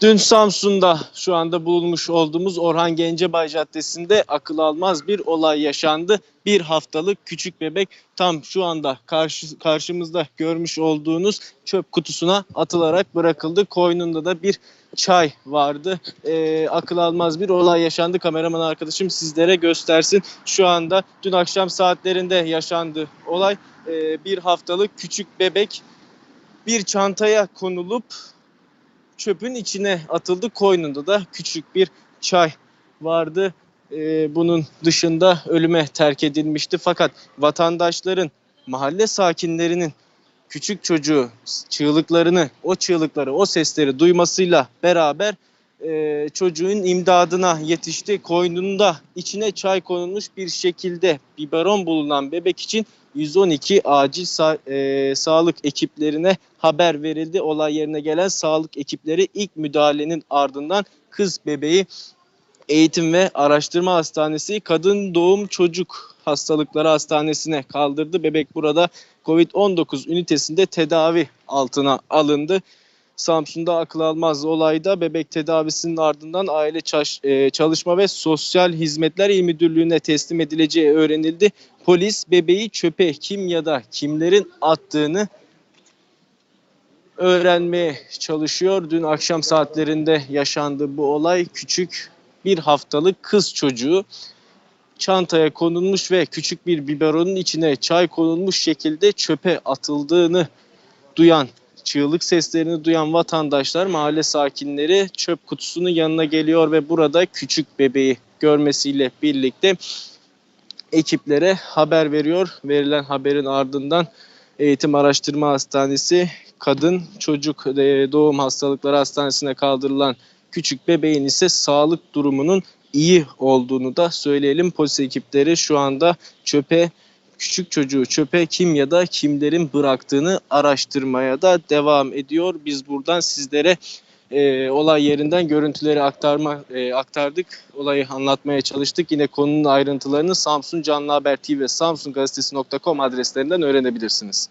Dün Samsun'da şu anda bulunmuş olduğumuz Orhan Gencebay Caddesi'nde akıl almaz bir olay yaşandı. Bir haftalık küçük bebek tam şu anda karşı, karşımızda görmüş olduğunuz çöp kutusuna atılarak bırakıldı. Koynunda da bir çay vardı. Ee, akıl almaz bir olay yaşandı. Kameraman arkadaşım sizlere göstersin. Şu anda dün akşam saatlerinde yaşandı olay. Ee, bir haftalık küçük bebek bir çantaya konulup çöpün içine atıldı. Koynunda da küçük bir çay vardı. Ee, bunun dışında ölüme terk edilmişti. Fakat vatandaşların, mahalle sakinlerinin küçük çocuğu çığlıklarını, o çığlıkları, o sesleri duymasıyla beraber e, çocuğun imdadına yetişti. Koynunda içine çay konulmuş bir şekilde biberon bulunan bebek için 112 acil sa- e, sağlık ekiplerine haber verildi. Olay yerine gelen sağlık ekipleri ilk müdahalenin ardından kız bebeği Eğitim ve Araştırma Hastanesi Kadın Doğum Çocuk Hastalıkları Hastanesi'ne kaldırdı. Bebek burada COVID-19 ünitesinde tedavi altına alındı. Samsun'da akıl almaz olayda bebek tedavisinin ardından Aile e, Çalışma ve Sosyal Hizmetler İl Müdürlüğü'ne teslim edileceği öğrenildi. Polis bebeği çöpe kim ya da kimlerin attığını öğrenmeye çalışıyor. Dün akşam saatlerinde yaşandı bu olay. Küçük bir haftalık kız çocuğu çantaya konulmuş ve küçük bir biberonun içine çay konulmuş şekilde çöpe atıldığını duyan, çığlık seslerini duyan vatandaşlar, mahalle sakinleri çöp kutusunun yanına geliyor ve burada küçük bebeği görmesiyle birlikte ekiplere haber veriyor. Verilen haberin ardından Eğitim Araştırma Hastanesi Kadın Çocuk e, Doğum Hastalıkları Hastanesi'ne kaldırılan küçük bebeğin ise sağlık durumunun iyi olduğunu da söyleyelim. Polis ekipleri şu anda çöpe küçük çocuğu çöpe kim ya da kimlerin bıraktığını araştırmaya da devam ediyor. Biz buradan sizlere e, olay yerinden görüntüleri aktarma e, aktardık. Olayı anlatmaya çalıştık. Yine konunun ayrıntılarını Samsun Canlı Haber TV ve samsungazetesi.com adreslerinden öğrenebilirsiniz.